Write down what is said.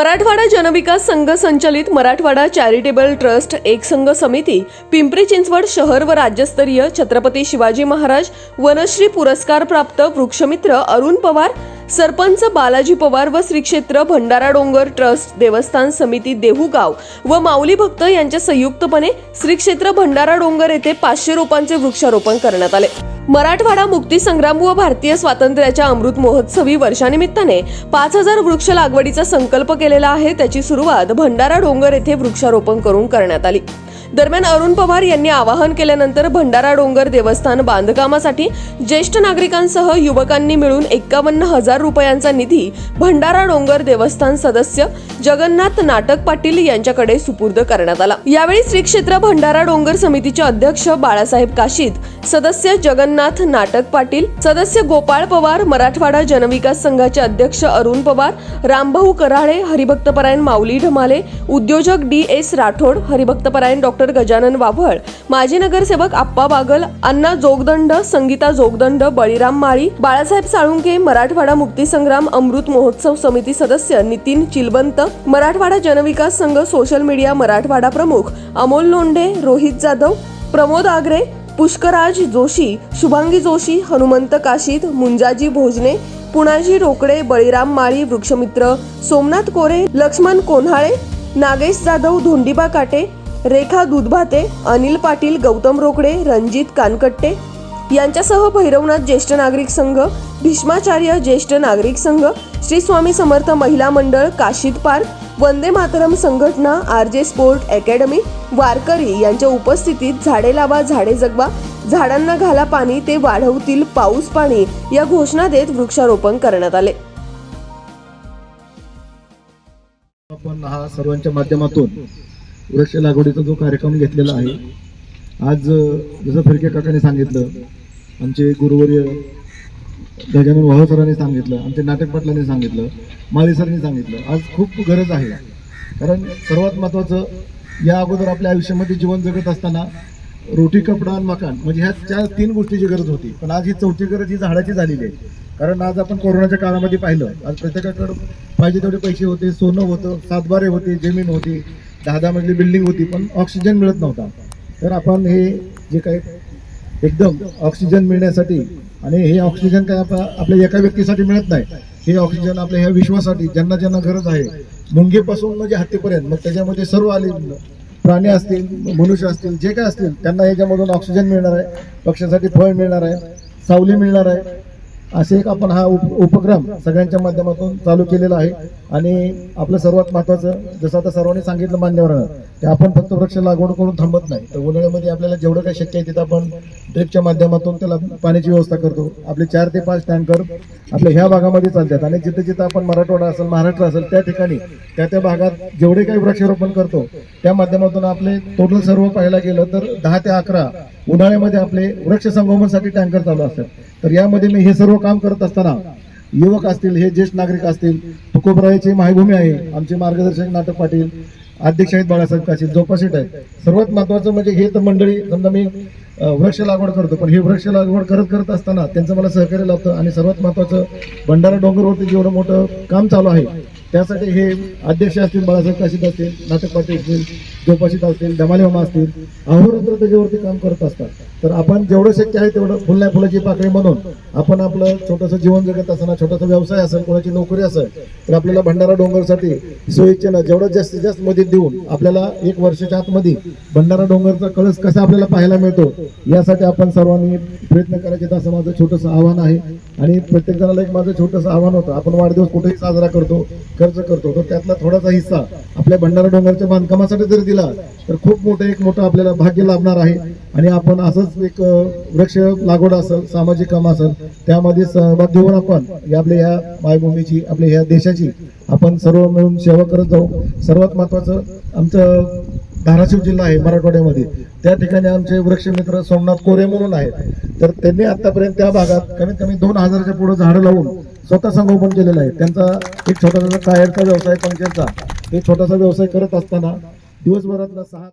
मराठवाडा जनविकास संघ संचलित Marathwada charitable trust एक संघ समिती पिंपरी चिंचवड शहर व राज्यस्तरीय छत्रपती शिवाजी महाराज वनश्री पुरस्कार प्राप्त वृक्षमित्र अरुण पवार सरपंच बालाजी पवार व श्री क्षेत्र भंडारा डोंगर ट्रस्ट देवस्थान समिती देहूगाव व माऊली भक्त यांच्या संयुक्तपणे श्री क्षेत्र भंडारा डोंगर येथे पाचशे रोपांचे वृक्षारोपण करण्यात आले. मराठवाडा मुक्ती संग्राम व भारतीय स्वातंत्र्याच्या अमृत महोत्सवी वर्षानिमित्ताने पाच हजार वृक्ष लागवडीचा संकल्प केलेला आहे. त्याची सुरुवात भंडारा डोंगर येथे वृक्षारोपण करून करण्यात आली. दरम्यान अरुण पवार यांनी आवाहन केल्यानंतर भंडारा डोंगर देवस्थान बांधकामासाठी ज्येष्ठ नागरिकांसह युवकांनी मिळून एक्कावन्न हजार रुपयांचा निधी भंडारा डोंगर देवस्थान सदस्य जगन्नाथ नाटक पाटील यांच्याकडे सुपूर्द करण्यात आला. यावेळी श्री क्षेत्र भंडारा डोंगर समितीचे अध्यक्ष बाळासाहेब काशीद सदस्य जगन्नाथ नाटक पाटील सदस्य गोपाळ पवार मराठवाडा जनविकास संघाचे अध्यक्ष अरुण पवार रामभाऊ कराळे हरिभक्तपरायण माऊली ढमाले उद्योजक डी एस राठोड हरिभक्तपरायण डॉ. डॉक्टर गजानन वाभळ माजी नगरसेवक आप्पा बागल अण्णा जोगदंड संगीता जोगदंड बळीराम माळी बाळासाहेब साळुंके मराठवाडा मुक्तीसंग्राम अमृत महोत्सव समिती सदस्य नितीन चिलबंत मराठवाडा जनविकास संघ सोशल मीडिया मराठवाडा प्रमुख अमोल लोंढे रोहित जाधव प्रमोद आगरे पुष्कराज जोशी शुभांगी जोशी हनुमंत काशीद मुंजाजी भोजने पुणाजी रोकडे बळीराम माळी वृक्षमित्र सोमनाथ कोरे लक्ष्मण कोन्हाळे नागेश जाधव धोंडीबा काटे रेखा दुधभाते अनिल पाटील गौतम रोकडे रणजित कानकट्टे यांच्यासह भैरवनाथ ज्येष्ठ नागरिक संघ भीष्माचार्य ज्येष्ठ नागरिक संघ श्री स्वामी समर्थ महिला मंडळ काशीद पार्क वंदे मातरम संघटना आर जे स्पोर्ट अकॅडमी वारकरी यांच्या उपस्थितीत झाडे लावा झाडे जगवा झाडांना घाला पाणी ते वाढवतील पाऊस पाणी या घोषणा देत वृक्षारोपण करण्यात आले. आपण हा सर्वांच्या माध्यमातून वृक्ष लागवडीचा जो कार्यक्रम घेतलेला आहे आज जसं फिरके काकांनी सांगितलं आमचे गुरुवर्य गजानन वाह सरांनी सांगितलं आमचे नाटक पाटलांनी सांगितलं माळी सरांनी सांगितलं आज खूप गरज आहे. कारण सर्वात महत्त्वाचं या अगोदर आपल्या आयुष्यामध्ये जीवन जगत असताना रोटी कपडा आणि मकान म्हणजे ह्या चार तीन गोष्टीची गरज होती. पण आज ही चौथी गरज ही झाडाची झालेली आहे. कारण आज आपण कोरोनाच्या काळामध्ये पाहिलं आज प्रत्येकाकडं पाहिजे तेवढे पैसे होते सोनं होतं सातबारे होते जमीन होती दहा दहा मजली बिल्डिंग होती पण ऑक्सिजन मिळत नव्हता. तर आपण हे जे काही एकदम ऑक्सिजन मिळण्यासाठी आणि हे ऑक्सिजन काय आपल्या आपल्या एका व्यक्तीसाठी मिळत नाही हे ऑक्सिजन आपल्या ह्या विश्वासाठी ज्यांना ज्यांना गरज आहे. मुंगेपासून म्हणजे हत्तीपर्यंत मग त्याच्यामध्ये सर्व आले प्राणी असतील मनुष्य असतील जे काय असतील त्यांना याच्यामधून ऑक्सिजन मिळणार आहे पक्षासाठी फळ मिळणार आहे सावली मिळणार आहे. असे एक आपण हा उप उपक्रम सगळ्यांच्या माध्यमातून चालू केलेला आहे. आणि आपलं सर्वात महत्त्वाचं जसं आता सर्वांनी सांगितलं मान्यवरांना की आपण फक्त वृक्ष लागवड करून थांबत नाही. तर उन्हाळ्यामध्ये आपल्याला जेवढं काही शक्य आहे तिथं आपण ड्रिपच्या माध्यमातून त्याला पाण्याची व्यवस्था करतो. आपले चार ते पाच टँकर आपल्या ह्या भागामध्ये चालतात. आणि जिथं जिथं आपण मराठवाडा असेल महाराष्ट्र असेल त्या ठिकाणी त्या त्या भागात जेवढे काही वृक्षारोपण करतो त्या माध्यमातून आपले टोटल सर्व पाहायला गेलं तर दहा ते अकरा उन्हाळ्यामध्ये आपले वृक्ष संगोपनसाठी टँकर चालू असतात. तर यामध्ये मी हे सर्व काम करत असताना युवक असतील हे ज्येष्ठ नागरिक असतील तुकोबरायाची मायभूमी आहे आमचे मार्गदर्शक नाटक पाटील अध्यक्ष आहेत बाळासाहेब काशी जोपासीट आहेत. सर्वात महत्वाचं म्हणजे हे तर मंडळी समजा मी वृक्ष लागवड करतो पण हे वृक्ष लागवड करत करत असताना त्यांचं मला सहकार्य लाभतं आणि सर्वात महत्वाचं भंडारा डोंगरवरती जेवढं मोठं काम चालू आहे त्यासाठी हे अध्यक्ष असतील बाळासाहेब काशीद असतील नाटक पाटील असतील जोपाशीत असतील धमाले मामा असतील अहोरात्र त्याच्यावरती काम करत असतात. तर आपण जेवढं शक्य आहे तेवढं फुलण्या फुलाची पाकळी म्हणून आपण आपलं छोटंसं जीवन जगत असताना छोटासा व्यवसाय असेल कोणाची नोकरी असेल तर आपल्याला भंडारा डोंगरसाठी सोयीच्छेनं जेवढं जास्तीत जास्त मदत देऊन आपल्याला एक वर्षाच्या आतमध्ये भंडारा डोंगरचा कळस कसा आपल्याला पाहायला मिळतो यासाठी आपण सर्वांनी प्रयत्न करायचे. असं माझं छोटंसं आव्हान आहे. आणि प्रत्येक जणाला एक माझं छोटंसं आव्हान होतं. आपण वाढदिवस कुठेही साजरा करतो खर्च करतो तर त्यातला थोडासा हिस्सा आपल्या भंडारा डोंगरच्या बांधकामासाठी जर दिला तर खूप मोठं एक मोठं आपल्याला भाग्य लाभणार आहे. आणि आपण असंच एक वृक्ष लागवड असेल सामाजिक काम असेल त्यामध्ये सहभाग घेऊन आपण या आपल्या ह्या मायभूमीची आपल्या ह्या देशाची आपण सर्व मिळून सेवा करत जाऊ. सर्वात महत्वाचं आमचं धाराशिव जिल्हा आहे मराठवाड्यामध्ये. त्या ठिकाणी आमचे वृक्ष मित्र सोमनाथ कोरे म्हणून आहेत. तर त्यांनी आतापर्यंत त्या भागात कमीत कमी दोन हजाराच्या पुढे झाडं लावून स्वतः संगोपन केलेलं आहे. त्यांचा एक छोटासा टायरचा व्यवसाय पंक्चरचा. एक छोटासा व्यवसाय करत असताना दिवसभरातला सहा